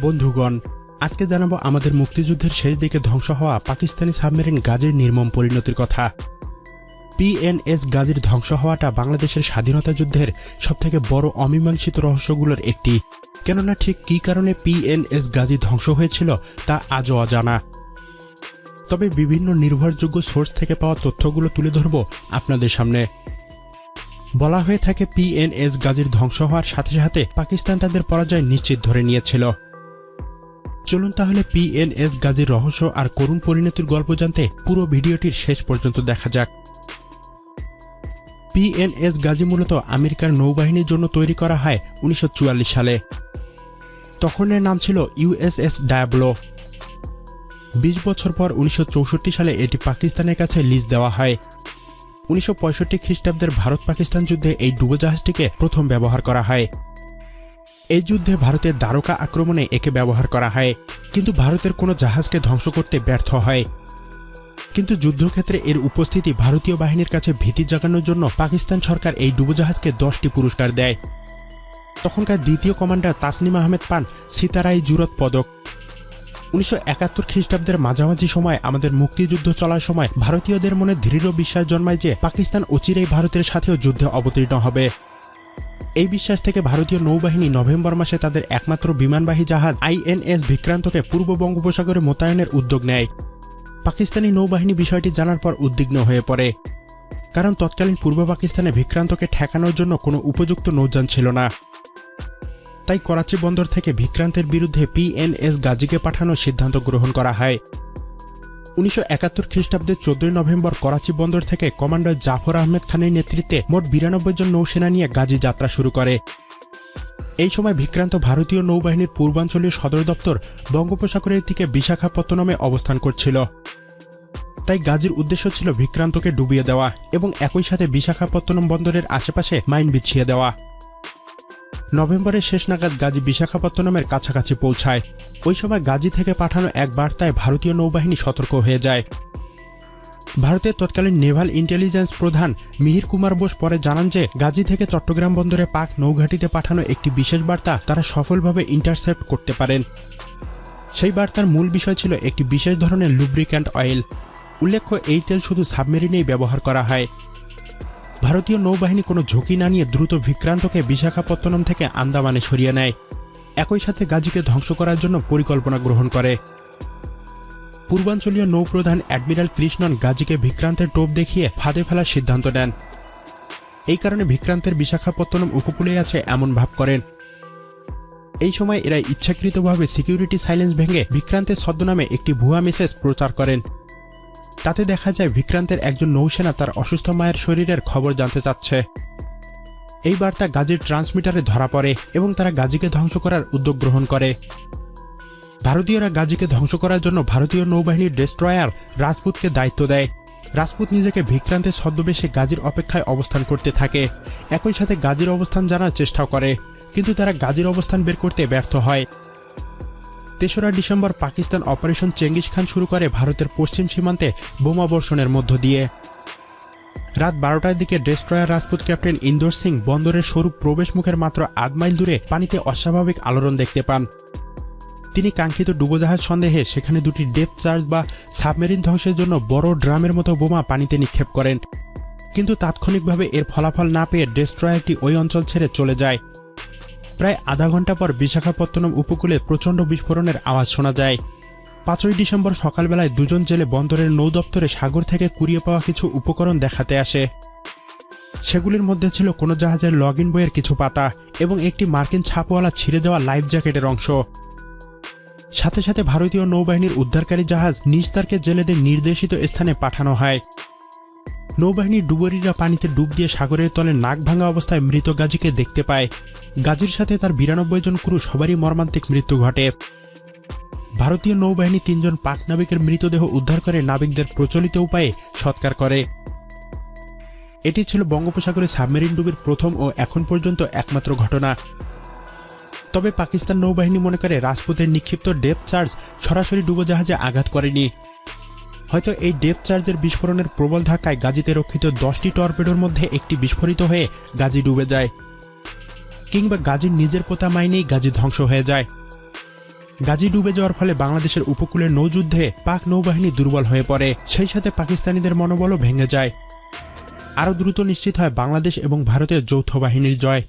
বন্ধুগণ, আজকে জানাব আমাদের মুক্তিযুদ্ধের শেষ দিকে ধ্বংস হওয়া পাকিস্তানি সাবমেরিন গাজীর নির্মম পরিণতির কথা। পিএনএস গাজীর ধ্বংস হওয়াটা বাংলাদেশের স্বাধীনতা যুদ্ধের সবথেকে বড় অমীমাংসিত রহস্যগুলোর একটি। কেননা ঠিক কী কারণে পিএনএস গাজী ধ্বংস হয়েছিল তা আজও অজানা। তবে বিভিন্ন নির্ভরযোগ্য সোর্স থেকে পাওয়া তথ্যগুলো তুলে ধরব আপনাদের সামনে। বলা হয়ে থাকে পিএনএস গাজীর ধ্বংস হওয়ার সাথে সাথে পাকিস্তান তাদের পরাজয় নিশ্চিত ধরে নিয়েছিল। চলুন তাহলে পিএনএস গাজীর রহস্য আর করুণ পরিণতির গল্প জানতে পুরো ভিডিওটির শেষ পর্যন্ত দেখা যাক। পিএনএস গাজী মূলত আমেরিকার নৌবাহিনীর জন্য তৈরি করা হয় উনিশশো চুয়াল্লিশ সালে। তখন এর নাম ছিল ইউএসএস ডায়াবলো। বিশ বছর পর উনিশশো চৌষট্টি সালে এটি পাকিস্তানের কাছে লিজ দেওয়া হয়। উনিশশো পঁয়ষট্টি খ্রিস্টাব্দের ভারত পাকিস্তান যুদ্ধে এই ডুবোজাহাজটিকে প্রথম ব্যবহার করা হয়। এই যুদ্ধে ভারতের দ্বারকা আক্রমণে একে ব্যবহার করা হয়, কিন্তু ভারতের কোনো জাহাজকে ধ্বংস করতে ব্যর্থ হয়। কিন্তু যুদ্ধক্ষেত্রে এর উপস্থিতি ভারতীয় বাহিনীর কাছে ভীতি জাগানোর জন্য পাকিস্তান সরকার এই ডুবোজাহাজকে দশটি পুরস্কার দেয়। তখনকার দ্বিতীয় কমান্ডার তাসনিম আহমেদ পান সিতারাই জুরত পদক। উনিশশো একাত্তর খ্রিস্টাব্দের মাঝামাঝি সময় আমাদের মুক্তিযুদ্ধ চলার সময় ভারতীয়দের মনে দৃঢ় বিশ্বাস জন্মায় যে পাকিস্তান অচিরেই ভারতের সাথেও যুদ্ধে অবতীর্ণ হবে। এই বিশ্বাস থেকে ভারতীয় নৌবাহিনী নভেম্বর মাসে তাদের একমাত্র বিমানবাহী জাহাজ আইএনএস বিক্রান্তকে পূর্ব বঙ্গোপসাগরে মোতায়েনের উদ্যোগ নেয়। পাকিস্তানি নৌবাহিনী বিষয়টি জানার পর উদ্বিগ্ন হয়ে পড়ে। কারণ তৎকালীন পূর্ব পাকিস্তানে বিক্রান্তকে ঠেকানোর জন্য কোনো উপযুক্ত নৌযান ছিল না। তাই করাচি বন্দর থেকে বিক্রান্তের বিরুদ্ধে পিএনএস গাজীকে পাঠানোর সিদ্ধান্ত গ্রহণ করা হয়। উনিশশো একাত্তর খ্রিস্টাব্দের চোদ্দই নভেম্বর করাচি বন্দর থেকে কমান্ডার জাফর আহমেদ খানের নেতৃত্বে মোট বিরানব্বই জন নৌসেনা নিয়ে গাজী যাত্রা শুরু করে। এই সময় বিক্রান্ত ভারতীয় নৌবাহিনীর পূর্বাঞ্চলীয় সদর দপ্তর বঙ্গোপসাগরের দিকে বিশাখাপত্তনমে অবস্থান করছিল। তাই গাজীর উদ্দেশ্য ছিল বিক্রান্তকে ডুবিয়ে দেওয়া এবং একই সাথে বিশাখাপত্তনম বন্দরের আশেপাশে মাইন বিছিয়ে দেওয়া। নভেম্বরের শেষ নাগাদ গাজী বিশাখাপত্তনমের কাছাকাছি পৌঁছায়। ওই সময় গাজী থেকে পাঠানো এক বার্তায় ভারতীয় নৌবাহিনী সতর্ক হয়ে যায়। ভারতের তৎকালীন নেভাল ইন্টেলিজেন্স প্রধান মিহির কুমার বোস পরে জানান যে, গাজী থেকে চট্টগ্রাম বন্দরে পাক নৌঘাটিতে পাঠানো একটি বিশেষ বার্তা তারা সফলভাবে ইন্টারসেপ্ট করতে পারেন। সেই বার্তার মূল বিষয় ছিল একটি বিশেষ ধরনের লুব্রিক্যান্ট অয়েল উল্লেখ্য, এই তেল শুধু সাবমেরিনেই ব্যবহার করা হয়। ভারতীয় নৌবাহিনী কোনো ঝুঁকি না নিয়ে দ্রুত বিক্রান্তকে বিশাখাপত্তনম থেকে আন্দামানে সরিয়ে নেয়। একই সাথে গাজীকে ধ্বংস করার জন্য পরিকল্পনা গ্রহণ করে। পূর্বাঞ্চলীয় নৌপ্রধান অ্যাডমিরাল কৃষ্ণন গাজীকে বিক্রান্তের টোপ দেখিয়ে ফাঁদে ফেলার সিদ্ধান্ত নেন। এই কারণে বিক্রান্তের বিশাখাপত্তনম উপকূলে আছে এমন ভাব করেন। এই সময় এরা ইচ্ছাকৃতভাবে সিকিউরিটি সাইলেন্স ভেঙে বিক্রান্তের ছদ্মনামে একটি ভুয়া মেসেজ প্রচার করেন। তাতে দেখা যায় বিক্রান্তের একজন নৌসেনা তার অসুস্থ মায়ের শরীরের খবর জানতে চাচ্ছে। এই বার্তা গাজীর ট্রান্সমিটারে ধরা পড়ে এবং তারা গাজীকে ধ্বংস করার উদ্যোগ গ্রহণ করে। ভারতীয়রা গাজীকে ধ্বংস করার জন্য ভারতীয় নৌবাহিনীর ডেস্ট্রয়ার রাজপুতকে দায়িত্ব দেয়। রাজপুত নিজেকে বিক্রান্তের ছদ্মবেশে গাজীর অপেক্ষায় অবস্থান করতে থাকে। একই সাথে গাজীর অবস্থান জানার চেষ্টাও করে, কিন্তু তারা গাজীর অবস্থান বের করতে ব্যর্থ হয়। তেসরা ডিসেম্বর পাকিস্তান অপারেশন চেঙ্গিস খান শুরু করে ভারতের পশ্চিম সীমান্তে বোমা বর্ষণের মধ্য দিয়ে। রাত বারোটার দিকে ডেস্ট্রয়ার রাজপুত ক্যাপ্টেন ইন্দোর সিং বন্দরের সরু প্রবেশ মুখের মাত্র আধ মাইল দূরে পানিতে অস্বাভাবিক আলোড়ন দেখতে পান। তিনি কাঙ্ক্ষিত ডুবোজাহাজ সন্দেহে সেখানে দুটি ডেপ চার্জ বা সাবমেরিন ধ্বংসের জন্য বড় ড্রামের মতো বোমা পানিতে নিক্ষেপ করেন। কিন্তু তাৎক্ষণিকভাবে এর ফলাফল না পেয়ে ডেস্ট্রয়ারটি ওই অঞ্চল ছেড়ে চলে যায়। প্রায় আধা ঘণ্টা পর বিশাখাপত্তনম উপকূলে প্রচণ্ড বিস্ফোরণের আওয়াজ শোনা যায়। পাঁচই ডিসেম্বর সকালবেলায় দুজন জেলে বন্দরের নৌ দপ্তরে সাগর থেকে কুড়িয়ে পাওয়া কিছু উপকরণ দেখাতে আসে। সেগুলির মধ্যে ছিল কোনো জাহাজের লগ ইন বইয়ের কিছু পাতা এবং একটি মার্কিন ছাপওয়ালা ছিঁড়ে যাওয়া লাইফ জ্যাকেটের অংশ। সাথে সাথে ভারতীয় নৌবাহিনীর উদ্ধারকারী জাহাজ নিস্তারকে জেলেদের নির্দেশিত স্থানে পাঠানো হয়। নৌবাহিনীর ডুবুরিরা পানিতে ডুব দিয়ে সাগরের তলে নাক ভাঙা অবস্থায় মৃত গাজীকে দেখতে পায়। গাজীর সাথে তার বিরানব্বই জন ক্রু সবারই মর্মান্তিক মৃত্যু ঘটে। ভারতীয় নৌবাহিনী তিনজন পাক নাবিকের মৃতদেহ উদ্ধার করে নাবিকদের প্রচলিত উপায়ে সৎকার করে। এটি ছিল বঙ্গোপসাগরে সাবমেরিন ডুবির প্রথম ও এখন পর্যন্ত একমাত্র ঘটনা। তবে পাকিস্তান নৌবাহিনী মনে করে রাজপুতের নিক্ষিপ্ত ডেপ চার্জ সরাসরি ডুবোজাহাজে আঘাত করেনি। হয়তো এই ডেপ চার্জের বিস্ফোরণের প্রবল ধাক্কায় গাজীতে রক্ষিত দশটি টর্পেডোর মধ্যে একটি বিস্ফোরিত হয়ে গাজী ডুবে যায়। কিংবা গাজীর নিজের পোতা মাইনেই গাজী ধ্বংস হয়ে যায়। গাজী ডুবে যাওয়ার ফলে বাংলাদেশের উপকূলের নৌযুদ্ধে পাক নৌবাহিনী দুর্বল হয়ে পড়ে, সেই সাথে পাকিস্তানিদের মনোবলও ভেঙে যায়। আরও দ্রুত নিশ্চিত হয় বাংলাদেশ এবং ভারতের যৌথ বাহিনীর জয়।